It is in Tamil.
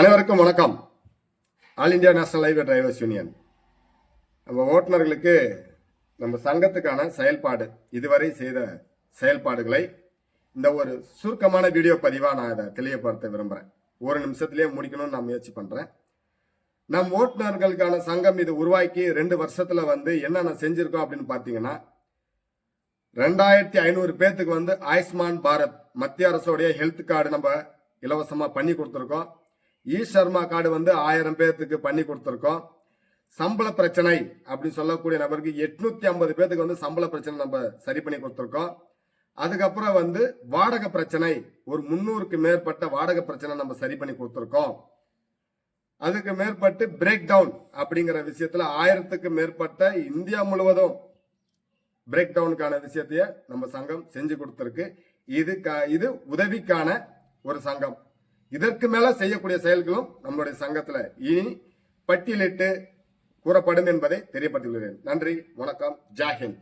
அனைவருக்கும் வணக்கம். All India national highway drivers union. நம்ம ஓட்டுநர்களுக்கு நம்ம சங்கத்துக்கான செயல்பாடு இதுவரை செய்த செயல்பாடுகளை இந்த ஒரு சுருக்கமான வீடியோ பதிவாக நான் இதை தெளிவுபடுத்த விரும்புகிறேன் ஒரு நிமிஷத்துலேயே முடிக்கணும்னு நான் முயற்சி பண்ணுறேன் நம் ஓட்டுநர்களுக்கான சங்கம் இது உருவாக்கி ரெண்டு வருஷத்தில் வந்து என்னென்ன செஞ்சுருக்கோம் அப்படின்னு பார்த்தீங்கன்னா ரெண்டாயிரத்தி ஐநூறு பேர்த்துக்கு வந்து ஆயுஷ்மான் பாரத் மத்திய அரசோடைய ஹெல்த் கார்டு நம்ம இலவசமாக பண்ணி கொடுத்துருக்கோம். இ சர்மா கார்டு வந்து ஆயிரம் பேர்த்துக்கு பண்ணி கொடுத்துருக்கோம். சம்பள பிரச்சனை அப்படின்னு சொல்லக்கூடிய நபருக்கு எட்நூத்தி ஐம்பது பேர்த்துக்கு வந்து சம்பள பிரச்சனை நம்ம சரி பண்ணி கொடுத்துருக்கோம். அதுக்கப்புறம் வந்து வாடகை பிரச்சனை ஒரு முந்நூறுக்கு மேற்பட்ட வாடகை பிரச்சனை நம்ம சரி பண்ணி கொடுத்துருக்கோம். அதுக்கு மேற்பட்டு பிரேக் டவுன் அப்படிங்கிற விஷயத்துல ஆயிரத்துக்கு மேற்பட்ட இந்தியா முழுவதும் பிரேக் டவுனுக்கான விஷயத்தைய நம்ம சங்கம் செஞ்சு கொடுத்துருக்கு. இது க- இது உதவிக்கான ஒரு சங்கம். இதற்கு மேல செய்யக்கூடிய செயல்களும் நம்மளுடைய சங்கத்துல இனி பட்டியலிட்டு கூறப்படும் என்பதை தெரியப்படுத்தியுள்ளேன் நன்றி வணக்கம் ஜாஹிந்த்